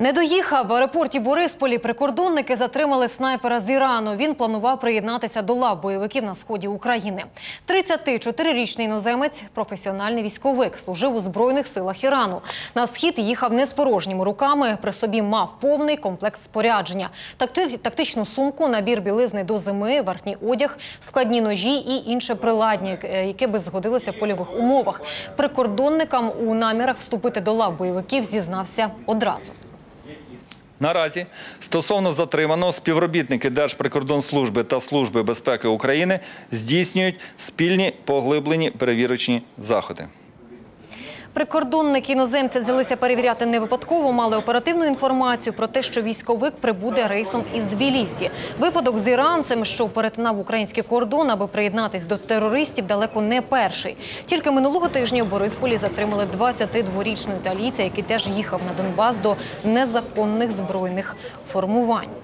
Не доїхав в аеропорті Борисполі. Прикордонники затримали снайпера з Ірану. Він планував приєднатися до лав бойовиків на сході України. 34-річний іноземець, професіональний військовик, служив у збройних силах Ірану. На схід їхав не з порожніми руками. При собі мав повний комплект спорядження, такти- тактичну сумку, набір білизни до зими, верхній одяг, складні ножі і інше приладдя, е, яке би згодилося в польових умовах. Прикордонникам у намірах вступити до лав бойовиків зізнався одразу. Наразі стосовно затриманого співробітники Держприкордонслужби та Служби безпеки України здійснюють спільні поглиблені перевірочні заходи. Прикордонники іноземця взялися перевіряти не випадково, мали оперативну інформацію про те, що військовик прибуде рейсом із Тбілісі. Випадок з іранцем, що перетинав український кордон, аби приєднатись до терористів, далеко не перший. Тільки минулого тижня у Борисполі затримали 22-річного італійця, який теж їхав на Донбас до незаконних збройних формувань.